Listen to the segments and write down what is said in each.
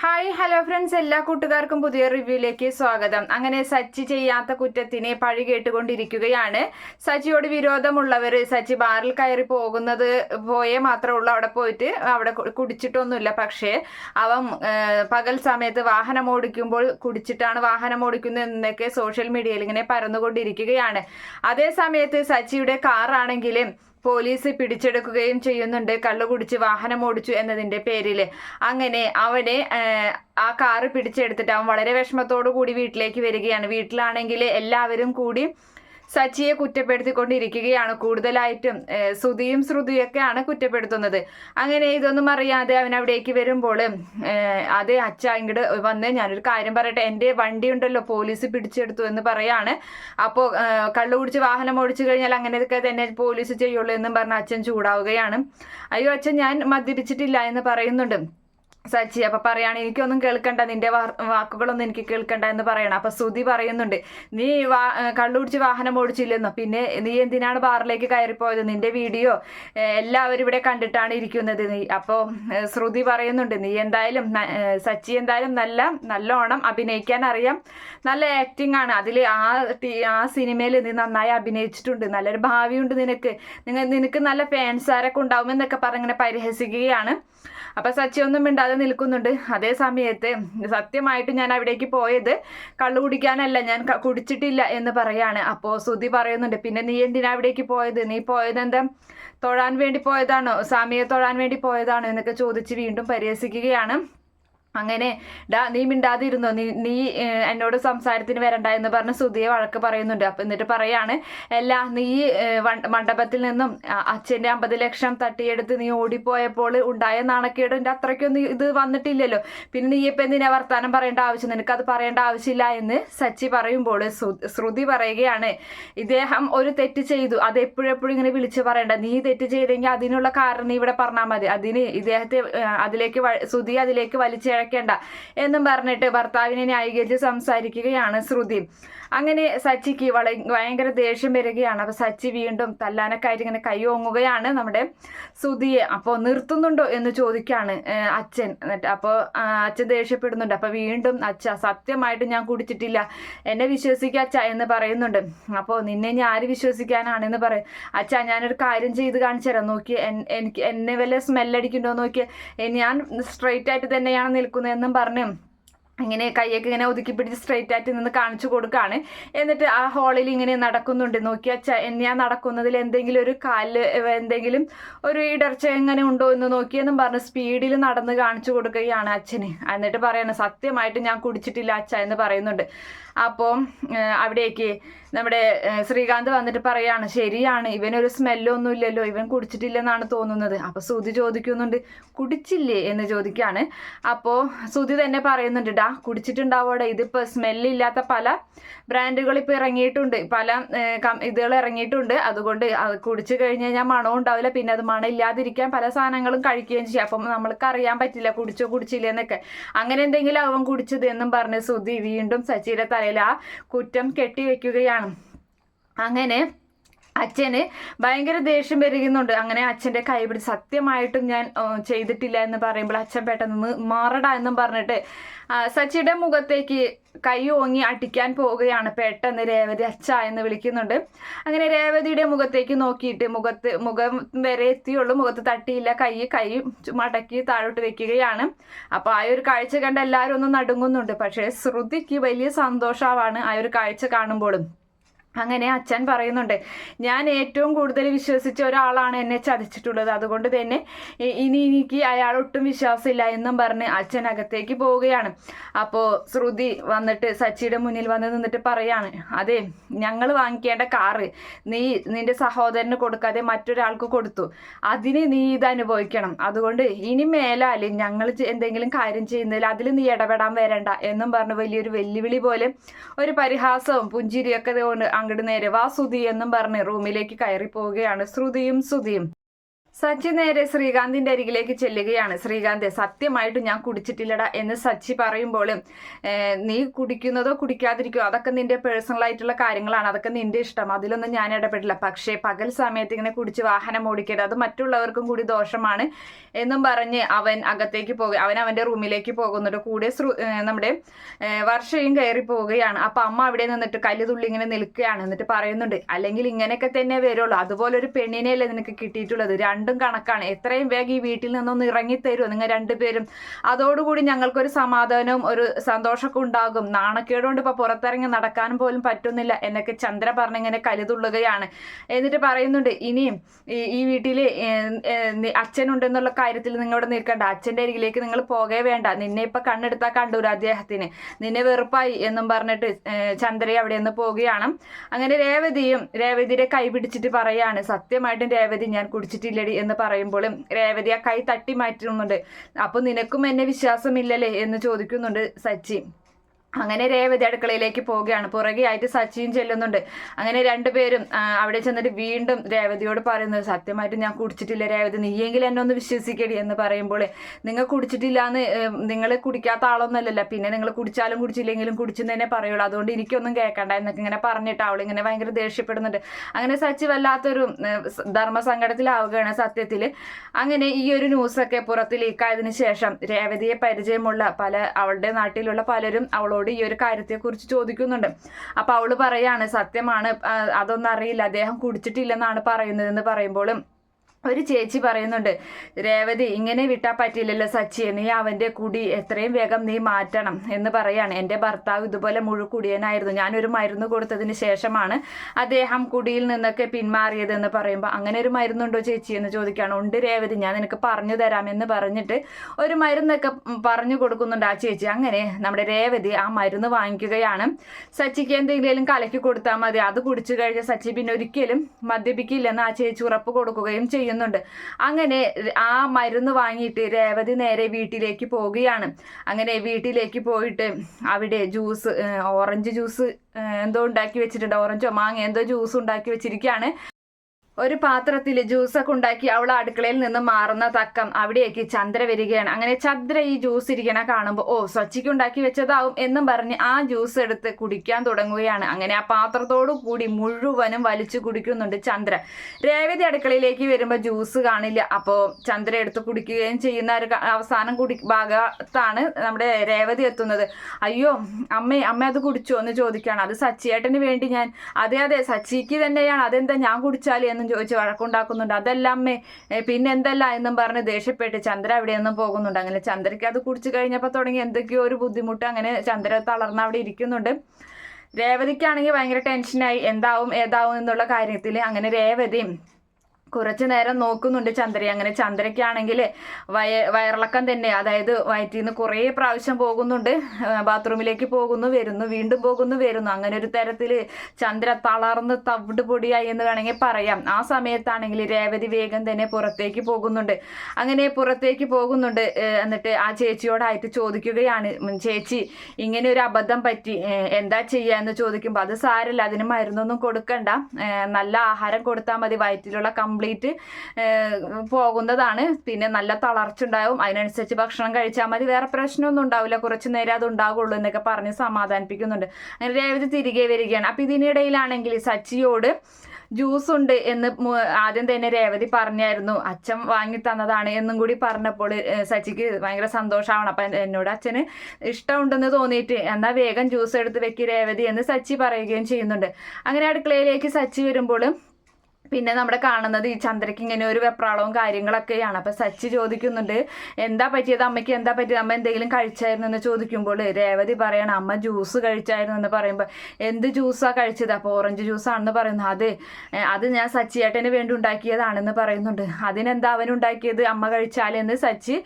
Hi hello friends എല്ലാ കൂട്ടുകാർക്കും പുതിയ റിവ്യൂയിലേക്ക് സ്വാഗതം. അങ്ങനെ സച്ചി ചെയ്യാത്ത കുറ്റത്തിനെ പഴി കേട്ടുകൊണ്ടിരിക്കുകയാണ്. സച്ചിയോട് വിരോധമുള്ളവർ സച്ചി ബാറിൽ കയറി പോകുന്നത് പോയേ മാത്രമേ അവിടെ പോയിട്ട്. അവിടെ കുടിച്ചിട്ടൊന്നുമില്ല. പക്ഷേ അവൻ പകൽ സമയത്ത് വാഹനം ഓടിക്കുമ്പോൾ കുടിച്ചിട്ടാണ് വാഹനം ഓടിക്കുന്നത് എന്നൊക്കെ സോഷ്യൽ മീഡിയയിൽ ഇങ്ങനെ പരന്നുകൊണ്ടിരിക്കുകയാണ്. അതേ സമയത്ത് സച്ചിയുടെ കാറാണെങ്കിലും പോലീസ് പിടിച്ചെടുക്കുകയും ചെയ്യുന്നുണ്ട്. കള്ളു കുടിച്ച് വാഹനം ഓടിച്ചു എന്നതിന്റെ പേരിൽ. അങ്ങനെ അവനെ ആ കാറ് പിടിച്ചെടുത്തിട്ട് അവൻ വളരെ വിഷമത്തോടു കൂടി വീട്ടിലേക്ക് വരികയാണ്. വീട്ടിലാണെങ്കിൽ എല്ലാവരും കൂടി സച്ചിയെ കുറ്റപ്പെടുത്തിക്കൊണ്ടിരിക്കുകയാണ് കൂടുതലായിട്ടും. ശ്രുതിയും ശ്രുതിയൊക്കെയാണ് കുറ്റപ്പെടുത്തുന്നത്. അങ്ങനെ ഇതൊന്നും അറിയാതെ അവൻ അവിടേക്ക് വരുമ്പോൾ അതെ അച്ഛ ഇങ്ങോട്ട് വന്ന് ഞാനൊരു കാര്യം പറയട്ടെ എന്റെ വണ്ടി ഉണ്ടല്ലോ പോലീസ് പിടിച്ചെടുത്തു എന്ന് പറയാണ്. അപ്പോൾ കള്ളു കുടിച്ച് വാഹനം ഓടിച്ചു കഴിഞ്ഞാൽ അങ്ങനെയൊക്കെ തന്നെ പോലീസ് ചെയ്യുള്ളൂ എന്നും പറഞ്ഞ് അച്ഛൻ ചൂടാവുകയാണ്. അയ്യോ അച്ഛൻ ഞാൻ മദ്യപിച്ചിട്ടില്ല എന്ന് പറയുന്നുണ്ട്. സച്ചി അപ്പൊ പറയാണ് എനിക്കൊന്നും കേൾക്കണ്ട നിന്റെ വാക്കുകളൊന്നും എനിക്ക് കേൾക്കണ്ട എന്ന് പറയണം. അപ്പൊ ശ്രുതി പറയുന്നുണ്ട് നീ വാ കള്ളുപിടിച്ച് വാഹനം ഓടിച്ചില്ലെന്നോ? പിന്നെ നീ എന്തിനാണ് ബാറിലേക്ക് കയറിപ്പോയത്? നിന്റെ വീഡിയോ എല്ലാവരും ഇവിടെ കണ്ടിട്ടാണ് ഇരിക്കുന്നത് നീ. അപ്പോൾ ശ്രുതി പറയുന്നുണ്ട് നീ എന്തായാലും സച്ചി എന്തായാലും നല്ല നല്ലോണം അഭിനയിക്കാൻ അറിയാം. നല്ല ആക്ടിംഗ് ആണ്. അതിൽ ആ ആ സിനിമയിൽ നീ നന്നായി അഭിനയിച്ചിട്ടുണ്ട്. നല്ലൊരു ഭാവിയുണ്ട് നിനക്ക്. നിനക്ക് നല്ല ഫാൻസാരൊക്കെ ഉണ്ടാവുമെന്നൊക്കെ പറഞ്ഞിങ്ങനെ പരിഹസിക്കുകയാണ്. അപ്പൊ സച്ചി ഒന്നും മിണ്ടാതെ നിൽക്കുന്നുണ്ട്. അതേ സമയത്ത് സത്യമായിട്ട് ഞാൻ അവിടേക്ക് പോയത് കള്ളു കുടിക്കാനല്ല ഞാൻ കുടിച്ചിട്ടില്ല എന്ന് പറയാണ്. അപ്പോൾ സുധി പറയുന്നുണ്ട് പിന്നെ നീ എന്തിനാ അവിടേക്ക് പോയത്? നീ പോയത് എന്താ തൊഴാൻ വേണ്ടി പോയതാണോ? സാമിയെ തൊഴാൻ വേണ്ടി പോയതാണോ? എന്നൊക്കെ ചോദിച്ച് വീണ്ടും പരിഹസിക്കുകയാണ്. അങ്ങനെ ഡാ നീ മിണ്ടാതിരുന്നോ? നീ നീ എന്നോട് സംസാരത്തിന് വരണ്ട എന്ന് പറഞ്ഞ് സുധിയെ വഴക്ക് പറയുന്നുണ്ട്. അപ്പം എന്നിട്ട് പറയാണ് എല്ലാ നീ മണ്ഡപത്തിൽ നിന്നും അച്ഛന്റെ അമ്പത് ലക്ഷം തട്ടിയെടുത്ത് നീ ഓടിപ്പോയപ്പോൾ ഉണ്ടായ നാണക്കേടിന്റെ അത്രയ്ക്കൊന്നും ഇത് വന്നിട്ടില്ലല്ലോ. പിന്നെ നീ ഇപ്പം എന്തിനാ വർത്താനം പറയേണ്ട ആവശ്യം? നിനക്കത് പറയേണ്ട ആവശ്യമില്ല എന്ന് സച്ചി പറയുമ്പോൾ ശ്രുതി പറയുകയാണ് ഇദ്ദേഹം ഒരു തെറ്റ് ചെയ്തു. അത് എപ്പോഴെപ്പോഴും ഇങ്ങനെ വിളിച്ച് പറയണ്ട. നീ തെറ്റ് ചെയ്തെങ്കിൽ അതിനുള്ള കാരണം ഇവിടെ പറഞ്ഞാൽ മതി. അതിന് ഇദ്ദേഹത്തെ അതിലേക്ക് വ- അതിലേക്ക് അതിലേക്ക് വലിച്ചിഴക്കേണ്ട എന്നും പറഞ്ഞിട്ട് ഭർത്താവിനെ ന്യായീകരിച്ച് സംസാരിക്കുകയാണ് ശ്രുതി. അങ്ങനെ സച്ചിക്ക് വള ഭയങ്കര ദേഷ്യം വരികയാണ്. അപ്പൊ സച്ചി വീണ്ടും തല്ലാനക്കായിട്ട് ഇങ്ങനെ കൈ ഓങ്ങുകയാണ് നമ്മുടെ സുധിയെ. അപ്പോൾ നിർത്തുന്നുണ്ടോ എന്ന് ചോദിക്കുകയാണ് അച്ഛൻ. എന്നിട്ട് അപ്പോൾ അച്ഛൻ ദേഷ്യപ്പെടുന്നുണ്ട്. അപ്പോൾ വീണ്ടും അച്ഛ സത്യമായിട്ട് ഞാൻ കുടിച്ചിട്ടില്ല. എന്നെ വിശ്വസിക്കുക അച്ഛ എന്ന് പറയുന്നുണ്ട്. അപ്പോൾ നിന്നെ ഞാൻ ആര് വിശ്വസിക്കാനാണെന്ന് പറയും അച്ഛ ഞാനൊരു കാര്യം ചെയ്ത് കാണിച്ചു തരാം. നോക്കി എനിക്ക് എന്നെ വല്ല സ്മെല്ലടിക്കുന്നുണ്ടോ നോക്കി ഞാൻ സ്ട്രെയിറ്റ് ആയിട്ട് തന്നെയാണ് നിൽക്കുന്നതെന്നും പറഞ്ഞ് ഇങ്ങനെ കൈയൊക്കെ ഇങ്ങനെ ഒതുക്കി പിടിച്ച് സ്ട്രെയിറ്റ് ആയിട്ട് നിന്ന് കാണിച്ചു കൊടുക്കുകയാണ് എന്നിട്ട് ആ ഹാളിൽ ഇങ്ങനെ നടക്കുന്നുണ്ട്. നോക്കി ഞാൻ നടക്കുന്നതിൽ എന്തെങ്കിലും ഒരു കാൽ എന്തെങ്കിലും ഒരു ഇടർച്ച എങ്ങനെ ഉണ്ടോ എന്ന് നോക്കിയെന്നും പറഞ്ഞ് സ്പീഡിൽ നടന്ന് കാണിച്ചു കൊടുക്കുകയാണ് അച്ഛന്. എന്നിട്ട് പറയാണ് സത്യമായിട്ട് ഞാൻ കുടിച്ചിട്ടില്ല അച്ഛ എന്ന് പറയുന്നുണ്ട്. അപ്പോൾ അവിടേക്ക് നമ്മുടെ ശ്രീകാന്ത് വന്നിട്ട് പറയാണ് ശരിയാണ് ഇവനൊരു സ്മെല്ലൊന്നും ഇല്ലല്ലോ. ഇവൻ കുടിച്ചിട്ടില്ലെന്നാണ് തോന്നുന്നത്. അപ്പോൾ സുതി ചോദിക്കുന്നുണ്ട് കുടിച്ചില്ലേ? എന്ന് ചോദിക്കുകയാണ് അപ്പോൾ സുതി തന്നെ പറയുന്നുണ്ട് കുടിച്ചിട്ടുണ്ടാവോടെ ഇതിപ്പോൾ സ്മെല്ലില്ലാത്ത പല ബ്രാൻഡുകൾ ഇപ്പോൾ ഇറങ്ങിയിട്ടുണ്ട്. പല ഇതുകൾ ഇറങ്ങിയിട്ടുണ്ട്. അതുകൊണ്ട് അത് കുടിച്ചു കഴിഞ്ഞ് കഴിഞ്ഞാൽ മണവും ഉണ്ടാവില്ല. പിന്നെ അത് മണം ഇല്ലാതിരിക്കാൻ പല സാധനങ്ങളും കഴിക്കുകയും ചെയ്യും. അപ്പം നമ്മൾക്ക് അറിയാൻ പറ്റില്ല കുടിച്ചോ കുടിച്ചില്ല എന്നൊക്കെ. അങ്ങനെ എന്തെങ്കിലും അവൻ കുടിച്ചത് എന്നും പറഞ്ഞ് സുധി വീണ്ടും സച്ചിയുടെ തലയിൽ ആ കുറ്റം കെട്ടിവെക്കുകയാണ്. അങ്ങനെ അച്ഛന് ഭയങ്കര ദേഷ്യം വരികുന്നുണ്ട് അങ്ങനെ അച്ഛന്റെ കൈ സത്യമായിട്ടും ഞാൻ ചെയ്തിട്ടില്ല എന്ന് പറയുമ്പോൾ അച്ഛൻ പെട്ടെന്ന് മാറട എന്നും പറഞ്ഞിട്ട് സച്ചിയുടെ മുഖത്തേക്ക് കൈ ഓങ്ങി അടിക്കാൻ പോവുകയാണ് പെട്ടെന്ന് രേവതി അച്ഛ എന്ന് വിളിക്കുന്നുണ്ട്. അങ്ങനെ രേവതിയുടെ മുഖത്തേക്ക് നോക്കിയിട്ട് മുഖത്ത് മുഖം വരെ എത്തിയുള്ളൂ. മുഖത്ത് തട്ടിയില്ല. കൈ കൈ മടക്കി താഴോട്ട് വെക്കുകയാണ്. അപ്പോൾ ആ ഒരു കാഴ്ച കണ്ട് എല്ലാവരും ഒന്ന് നടുങ്ങുന്നുണ്ട്. പക്ഷേ ശ്രുതിക്ക് വലിയ സന്തോഷമാണ് ആ ഒരു കാഴ്ച കാണുമ്പോഴും. അങ്ങനെ അച്ഛൻ പറയുന്നുണ്ട് ഞാൻ ഏറ്റവും കൂടുതൽ വിശ്വസിച്ച ഒരാളാണ് എന്നെ ചതിച്ചിട്ടുള്ളത്. അതുകൊണ്ട് തന്നെ ഇനി എനിക്ക് അയാൾ ഒട്ടും വിശ്വാസമില്ല എന്നും പറഞ്ഞ് അച്ഛൻ അകത്തേക്ക് പോവുകയാണ്. അപ്പോൾ ശ്രുതി വന്നിട്ട് സച്ചിയുടെ മുന്നിൽ വന്ന് നിന്നിട്ട് പറയാണ് അതെ ഞങ്ങൾ വാങ്ങിക്കേണ്ട കാറ് നീ നിന്റെ സഹോദരന് കൊടുക്കാതെ മറ്റൊരാൾക്ക് കൊടുത്തു. അതിന് നീ ഇത് അനുഭവിക്കണം. അതുകൊണ്ട് ഇനി മേലാൽ ഞങ്ങൾ എന്തെങ്കിലും കാര്യം ചെയ്യുന്നതിൽ അതിൽ നീ ഇടപെടാൻ വരണ്ട എന്നും പറഞ്ഞ് വലിയൊരു വെല്ലുവിളി പോലെ ഒരു പരിഹാസവും പുഞ്ചിരിയൊക്കെ കൊണ്ട് അങ്ങോട്ട് നേരെ വാ സുധി എന്നും പറഞ്ഞ് റൂമിലേക്ക് കയറി പോവുകയാണ് ശ്രുതിയും. സുധിയും സച്ചി നേരെ ശ്രീകാന്തിന്റെ അരികിലേക്ക് ചെല്ലുകയാണ്. ശ്രീകാന്ത് സത്യമായിട്ട് ഞാൻ കുടിച്ചിട്ടില്ലടാ എന്ന് സച്ചി പറയുമ്പോൾ നീ കുടിക്കുന്നതോ കുടിക്കാതിരിക്കോ അതൊക്കെ നിന്റെ പേഴ്സണൽ ആയിട്ടുള്ള കാര്യങ്ങളാണ്. അതൊക്കെ നിന്റെ ഇഷ്ടം. അതിലൊന്നും ഞാൻ ഇടപെടില്ല. പക്ഷേ പകൽ സമയത്ത് ഇങ്ങനെ കുടിച്ച് വാഹനം ഓടിക്കരുത്. അത് മറ്റുള്ളവർക്കും കൂടി ദോഷമാണ് എന്നും പറഞ്ഞ് അവൻ അകത്തേക്ക് പോകുക അവൻ അവന്റെ റൂമിലേക്ക് പോകുന്നുണ്ട്. കൂടെ നമ്മുടെ വർഷയും കയറി പോവുകയാണ്. അപ്പൊ അമ്മ അവിടെ നിന്നിട്ട് കല്ലുതുള്ളി ഇങ്ങനെ നിൽക്കുകയാണ്. എന്നിട്ട് പറയുന്നുണ്ട് അല്ലെങ്കിൽ ഇങ്ങനെയൊക്കെ തന്നെ വരുള്ളൂ. അതുപോലെ ഒരു പെണ്ണിനെയല്ലേ നിനക്ക് കിട്ടിയിട്ടുള്ളത്? രണ്ട് രണ്ടും കണക്കാണ്. എത്രയും വേഗം ഈ വീട്ടിൽ നിന്നൊന്ന് ഇറങ്ങിത്തരുമോ നിങ്ങൾ രണ്ടുപേരും? അതോടുകൂടി ഞങ്ങൾക്കൊരു സമാധാനവും ഒരു സന്തോഷമൊക്കെ ഉണ്ടാകും. നാണക്കേടുകൊണ്ട് ഇപ്പൊ പുറത്തിറങ്ങി നടക്കാൻ പോലും പറ്റുന്നില്ല എന്നൊക്കെ ചന്ദ്ര പറഞ്ഞിങ്ങനെ കരുതുള്ളുകയാണ്. എന്നിട്ട് പറയുന്നുണ്ട് ഇനിയും ഈ വീട്ടിൽ അച്ഛനുണ്ടെന്നുള്ള കാര്യത്തിൽ നിങ്ങളോട് നിൽക്കേണ്ട. അച്ഛന്റെ അരികിലേക്ക് നിങ്ങൾ പോകേ വേണ്ട. നിന്നെ ഇപ്പൊ കണ്ണെടുത്താൽ കണ്ടൂര അദ്ദേഹത്തിന്. നിന്നെ വെറുപ്പായി എന്നും പറഞ്ഞിട്ട് ചന്ദ്ര അവിടെ നിന്ന് പോവുകയാണ്. അങ്ങനെ രേവതിയും രേവതിയുടെ കൈ പിടിച്ചിട്ട് പറയാണ് സത്യമായിട്ടും രേവതി ഞാൻ കുടിച്ചിട്ടില്ലടി. എന്ന് പറയുമ്പോഴും രേവതി ആ കൈ തട്ടി മാറ്റുന്നുണ്ട് അപ്പൊ നിനക്കും എന്നെ വിശ്വാസമില്ലല്ലേ? എന്ന് ചോദിക്കുന്നുണ്ട് സച്ചി. അങ്ങനെ രേവതി അടുക്കളയിലേക്ക് പോവുകയാണ്. പുറകെയായിട്ട് സച്ചിയും ചെല്ലുന്നുണ്ട്. അങ്ങനെ രണ്ടുപേരും അവിടെ ചെന്നിട്ട് വീണ്ടും രേവതിയോട് പറയുന്നത് സത്യമായിട്ട് ഞാൻ കുടിച്ചിട്ടില്ല രേവതി. നീയെങ്കിലും എന്നെ ഒന്ന് വിശ്വസിക്കടി എന്ന് പറയുമ്പോൾ നിങ്ങൾ കുടിച്ചിട്ടില്ല എന്ന് നിങ്ങൾ കുടിക്കാത്ത ആളൊന്നുമല്ലല്ലോ പിന്നെ നിങ്ങൾ കുടിച്ചാലും കുടിച്ചില്ലെങ്കിലും കുടിച്ചെന്ന് തന്നെ പറയുള്ളൂ. അതുകൊണ്ട് എനിക്കൊന്നും കേൾക്കണ്ട എന്നൊക്കെ ഇങ്ങനെ പറഞ്ഞിട്ട് അവൾ ഇങ്ങനെ ഭയങ്കര ദേഷ്യപ്പെടുന്നുണ്ട്. അങ്ങനെ സച്ചി വല്ലാത്തൊരു ധർമ്മസങ്കടത്തിലാവുകയാണ് സത്യത്തിൽ അങ്ങനെ ഈ ഒരു ന്യൂസൊക്കെ പുറത്ത് ലീക്കായതിനു ശേഷം രേവതിയെ പരിചയമുള്ള പല അവളുടെ നാട്ടിലുള്ള പലരും അവളോട് അവളോട് ഈ ഒരു കാര്യത്തെക്കുറിച്ച് ചോദിക്കുന്നുണ്ട്. അപ്പോൾ അവൾ പറയാണ് സത്യമാണ്. അതൊന്നും അറിയില്ല. അദ്ദേഹം കുടിച്ചിട്ടില്ലെന്നാണ് പറയുന്നതെന്ന് പറയുമ്പോഴും ഒരു ചേച്ചി പറയുന്നുണ്ട് രേവതി ഇങ്ങനെ വിട്ടാൽ പറ്റില്ലല്ലോ സച്ചി. നീ അവന്റെ കുടി എത്രയും വേഗം നീ മാറ്റണം എന്ന് പറയാണ്. എന്റെ ഭർത്താവ് ഇതുപോലെ മുഴുക്കുടിയനായിരുന്നു ഞാനൊരു മരുന്ന് കൊടുത്തതിന് ശേഷമാണ് അദ്ദേഹം കുടിയിൽ നിന്നൊക്കെ പിന്മാറിയതെന്ന് പറയുമ്പോൾ അങ്ങനെ ഒരു മരുന്നുണ്ടോ ചേച്ചി? എന്ന് ചോദിക്കുകയാണ് ഉണ്ട് രേവതി ഞാൻ നിനക്ക് പറഞ്ഞു തരാം എന്ന് പറഞ്ഞിട്ട് ഒരു മരുന്നൊക്കെ പറഞ്ഞു കൊടുക്കുന്നുണ്ട് ആ ചേച്ചി. അങ്ങനെ നമ്മുടെ രേവതി ആ മരുന്ന് വാങ്ങിക്കുകയാണ്. സച്ചിക്ക് എന്തെങ്കിലും കലക്കി കൊടുത്താൽ മതി. അത് കുടിച്ചു കഴിഞ്ഞ സച്ചി പിന്നെ ഒരിക്കലും മദ്യപിക്കില്ലെന്ന് ആ ചേച്ചി ഉറപ്പ് കൊടുക്കുകയും ചെയ്യുന്നു. ചെയ്യുന്നുണ്ട് അങ്ങനെ ആ മരുന്ന് വാങ്ങിയിട്ട് രേവതി നേരെ വീട്ടിലേക്ക് പോവുകയാണ്. അങ്ങനെ വീട്ടിലേക്ക് പോയിട്ട് അവിടെ ജ്യൂസ് ഓറഞ്ച് ജ്യൂസ് എന്തോ ഉണ്ടാക്കി വെച്ചിട്ടുണ്ട്. ഓറഞ്ചോ മാങ്ങ എന്തോ ജ്യൂസ് ഉണ്ടാക്കി വെച്ചിരിക്കുകയാണ്. ഒരു പാത്രത്തിൽ ജ്യൂസൊക്കെ ഉണ്ടാക്കി അവൾ അടുക്കളയിൽ നിന്ന് മാറുന്ന തക്കം അവിടേക്ക് ചന്ദ്ര വരികയാണ്. അങ്ങനെ ചന്ദ്ര ഈ ജ്യൂസ് ഇരിക്കണ കാണുമ്പോൾ ഓ സ്വച്ഛയ്ക്ക് ഉണ്ടാക്കി വെച്ചതാവും എന്നും പറഞ്ഞ് ആ ജ്യൂസ് എടുത്ത് കുടിക്കാൻ തുടങ്ങുകയാണ്. അങ്ങനെ ആ പാത്രത്തോടു കൂടി മുഴുവനും വലിച്ചു കുടിക്കുന്നുണ്ട് ചന്ദ്ര. രേവതി അടുക്കളയിലേക്ക് വരുമ്പോൾ ജ്യൂസ് കാണില്ല. അപ്പോൾ ചന്ദ്ര എടുത്ത് കുടിക്കുകയും ചെയ്യുന്ന ഒരു അവസാനം കുടി ഭാഗത്താണ് നമ്മുടെ രേവതി എത്തുന്നത്. അയ്യോ അമ്മേ അമ്മ അത് കുടിച്ചോ? എന്ന് ചോദിക്കുകയാണ്. അത് സച്ചിയേട്ടന് വേണ്ടി ഞാൻ. അതെ അതെ സച്ചിക്ക് തന്നെയാണ്. അതെന്താ ഞാൻ കുടിച്ചാൽ എന്ന് എന്നും ചോദിച്ച് വഴക്കുണ്ടാക്കുന്നുണ്ട്. അതെല്ലാം പിന്നെ എന്തല്ല എന്നും പറഞ്ഞ് ദേഷ്യപ്പെട്ട് ചന്ദ്ര അവിടെ നിന്നും പോകുന്നുണ്ട്. അങ്ങനെ ചന്ദ്രയ്ക്ക് അത് കുടിച്ചു കഴിഞ്ഞപ്പോൾ തുടങ്ങി എന്തൊക്കെയോ ഒരു ബുദ്ധിമുട്ട്. അങ്ങനെ ചന്ദ്ര തളർന്ന് അവിടെ ഇരിക്കുന്നുണ്ട്. രേവതിക്കാണെങ്കിൽ ഭയങ്കര ടെൻഷനായി എന്താവും ഏതാവും എന്നുള്ള കാര്യത്തിൽ അങ്ങനെ രേവതിയും കുറച്ചു നേരം നോക്കുന്നുണ്ട് ചന്ദ്ര അങ്ങനെ ചന്ദ്രയ്ക്കാണെങ്കിൽ വയ വയറിളക്കം തന്നെ. അതായത് വയറ്റിൽ നിന്ന് കുറേ പ്രാവശ്യം പോകുന്നുണ്ട്. ബാത്റൂമിലേക്ക് പോകുന്നു വരുന്നു വീണ്ടും പോകുന്നു വരുന്നു. അങ്ങനെ ഒരു തരത്തിൽ ചന്ദ്ര തളർന്ന് തവിട് പൊടിയായി എന്ന് വേണമെങ്കിൽ പറയാം. ആ സമയത്താണെങ്കിൽ രേവതി വേഗം തന്നെ പുറത്തേക്ക് പോകുന്നുണ്ട്. അങ്ങനെ പുറത്തേക്ക് പോകുന്നുണ്ട്. എന്നിട്ട് ആ ചേച്ചിയോടായിട്ട് ചോദിക്കുകയാണ്. ചേച്ചി ഇങ്ങനെ ഒരു അബദ്ധം പറ്റി. എന്താ ചെയ്യുക എന്ന് ചോദിക്കുമ്പോൾ അത് സാരല്ല. അതിന് മരുന്നൊന്നും കൊടുക്കണ്ട. നല്ല ആഹാരം കൊടുത്താൽ മതി. വയറ്റിലുള്ള കംപ്ലീറ്റ് കംപ്ലീറ്റ് പോകുന്നതാണ്. പിന്നെ നല്ല തളർച്ച ഉണ്ടാവും അതിനനുസരിച്ച് ഭക്ഷണം കഴിച്ചാൽ മതി. വേറെ പ്രശ്നമൊന്നും ഉണ്ടാവില്ല. കുറച്ച് നേരം അത് ഉണ്ടാകുള്ളൂ എന്നൊക്കെ പറഞ്ഞ് സമാധാനിപ്പിക്കുന്നുണ്ട്. അങ്ങനെ രേവതി തിരികെ വരികയാണ്. അപ്പം ഇതിനിടയിലാണെങ്കിൽ സച്ചിയോട് ജ്യൂസ് ഉണ്ട് എന്ന് ആദ്യം തന്നെ രേവതി പറഞ്ഞായിരുന്നു. അച്ഛൻ വാങ്ങി തന്നതാണ് എന്നും കൂടി പറഞ്ഞപ്പോൾ സച്ചിക്ക് ഭയങ്കര സന്തോഷമാണ്. അപ്പം എന്നോട് അച്ഛന് ഇഷ്ടമുണ്ടെന്ന് തോന്നിയിട്ട് എന്നാൽ വേഗം ജ്യൂസ് എടുത്ത് വെക്കി രേവതി എന്ന് സച്ചി പറയുകയും ചെയ്യുന്നുണ്ട്. അങ്ങനെ അടുക്കളയിലേക്ക് സച്ചി വരുമ്പോൾ പിന്നെ നമ്മുടെ കാണുന്നത് ഈ ചന്ദ്രയ്ക്ക് ഇങ്ങനെ ഒരു വെപ്രാളവും കാര്യങ്ങളൊക്കെയാണ്. അപ്പൊ സച്ചി ചോദിക്കുന്നുണ്ട് എന്താ പറ്റിയത് അമ്മയ്ക്ക്? എന്താ പറ്റിയത്? അമ്മ എന്തെങ്കിലും കഴിച്ചായിരുന്നു? എന്ന് ചോദിക്കുമ്പോൾ രേവതി പറയണം അമ്മ ജ്യൂസ് കഴിച്ചായിരുന്നു എന്ന് പറയുമ്പോൾ എന്ത് ജ്യൂസാ കഴിച്ചത്? അപ്പോൾ ഓറഞ്ച് ജ്യൂസാണെന്ന് പറയുന്നു. അത് അത് ഞാൻ സച്ചിയേട്ടന് വേണ്ടി ഉണ്ടാക്കിയതാണെന്ന് പറയുന്നുണ്ട്. അതിനെന്താ അവൻ ഉണ്ടാക്കിയത്? അമ്മ കഴിച്ചാലെന്ന് സച്ചി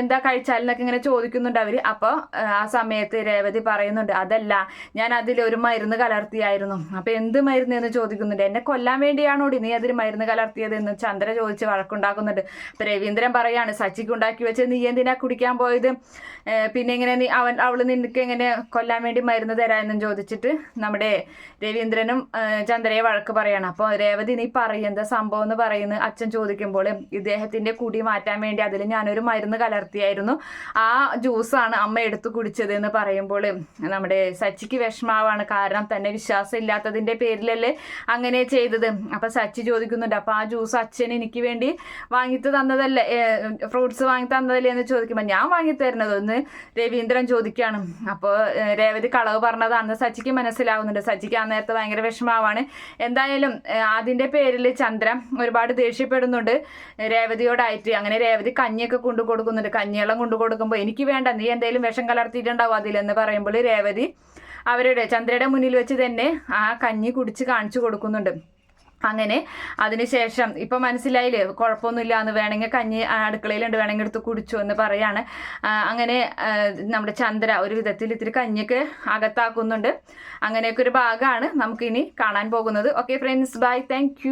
എന്താ കഴിച്ചാലെന്നൊക്കെ ഇങ്ങനെ ചോദിക്കുന്നുണ്ട് അവർ. അപ്പോൾ ആ സമയത്ത് രേവതി പറയുന്നുണ്ട് അതല്ല ഞാൻ അതിൽ ഒരു മരുന്ന് കലർത്തിയായിരുന്നു. അപ്പോൾ എന്ത് മരുന്ന്? എന്ന് ചോദിക്കുന്നുണ്ട്. എന്നെ കൊല്ലാൻ വേണ്ടിയാണോടി? നീ അതിന് മരുന്ന് കലർത്തിയത് എന്ന് ചന്ദ്ര ചോദിച്ച് വഴക്കുണ്ടാക്കുന്നുണ്ട്. അപ്പൊ രവീന്ദ്രൻ പറയാണ് സച്ചിക്ക് ഉണ്ടാക്കി വെച്ച് നീ എന്തിനാ കുടിക്കാൻ പോയത്? പിന്നെ ഇങ്ങനെ നീ അവൻ അവൾ നിനക്ക് എങ്ങനെ കൊല്ലാൻ വേണ്ടി മരുന്ന് തരാമെന്നും ചോദിച്ചിട്ട് നമ്മുടെ രവീന്ദ്രനും ചന്ദ്രയെ വഴക്ക് പറയാണ്. അപ്പോൾ രേവതി നീ പറയും എന്താ സംഭവം എന്ന് പറയുന്നു? അച്ഛൻ ചോദിക്കുമ്പോൾ ഇദ്ദേഹത്തിന്റെ കുടി മാറ്റാൻ വേണ്ടി അതിൽ ഞാനൊരു മരുന്ന് കലർത്തിയായിരുന്നു. ആ ജ്യൂസാണ് അമ്മ എടുത്തു കുടിച്ചത് എന്ന് പറയുമ്പോൾ നമ്മുടെ സച്ചിക്ക് വിഷമാവാണ്. കാരണം തന്നെ വിശ്വാസം ഇല്ലാത്തതിന്റെ പേരിലല്ലേ അങ്ങനെ ചെയ്തത്? അപ്പൊ സച്ചി ചോദിക്കുന്നുണ്ട് അപ്പൊ ആ ജ്യൂസ് അച്ഛൻ എനിക്ക് വേണ്ടി വാങ്ങിത്ത് തന്നതല്ലേ? ഫ്രൂട്ട്സ് വാങ്ങി തന്നതല്ലേ? എന്ന് ചോദിക്കുമ്പോൾ ഞാൻ വാങ്ങി എന്ന് രവീന്ദ്രൻ ചോദിക്കുകയാണ് അപ്പോൾ രേവതി കളവ് പറഞ്ഞതാണെന്ന് സച്ചിക്ക് മനസ്സിലാവുന്നുണ്ട്. സച്ചിക്ക് ആ നേരത്തെ ഭയങ്കര വിഷമാവാണ് എന്തായാലും അതിന്റെ പേരിൽ ചന്ദ്ര ഒരുപാട് ദേഷ്യപ്പെടുന്നുണ്ട്. രേവതിയോടായിട്ട്. അങ്ങനെ രേവതി കഞ്ഞിയൊക്കെ കൊണ്ടു കൊടുക്കുന്നുണ്ട്. കഞ്ഞിവെള്ളം കൊണ്ടു കൊടുക്കുമ്പോൾ എനിക്ക് വേണ്ട നീ എന്തെങ്കിലും വിഷം കലർത്തിയിട്ടുണ്ടാവും അതിലെന്ന് പറയുമ്പോൾ രേവതി അവരുടെ ചന്ദ്രയുടെ മുന്നിൽ വെച്ച് തന്നെ ആ കഞ്ഞി കുടിച്ച് കാണിച്ചു കൊടുക്കുന്നുണ്ട്. അങ്ങനെ അതിനുശേഷം ഇപ്പം മനസ്സിലായില്ലേ കുഴപ്പമൊന്നുമില്ല എന്ന് വേണമെങ്കിൽ കഞ്ഞി അടുക്കളയിലുണ്ട് വേണമെങ്കിൽ എടുത്ത് കുടിച്ചു എന്ന് പറയാണ്. അങ്ങനെ നമ്മുടെ ചന്ദ്ര ഒരു വിധത്തിൽ ഇത്തിരി കഞ്ഞിയൊക്കെ അകത്താക്കുന്നുണ്ട്. അങ്ങനെയൊക്കെ ഒരു ഭാഗമാണ് നമുക്കിനി കാണാൻ പോകുന്നത്. Okay friends bye thank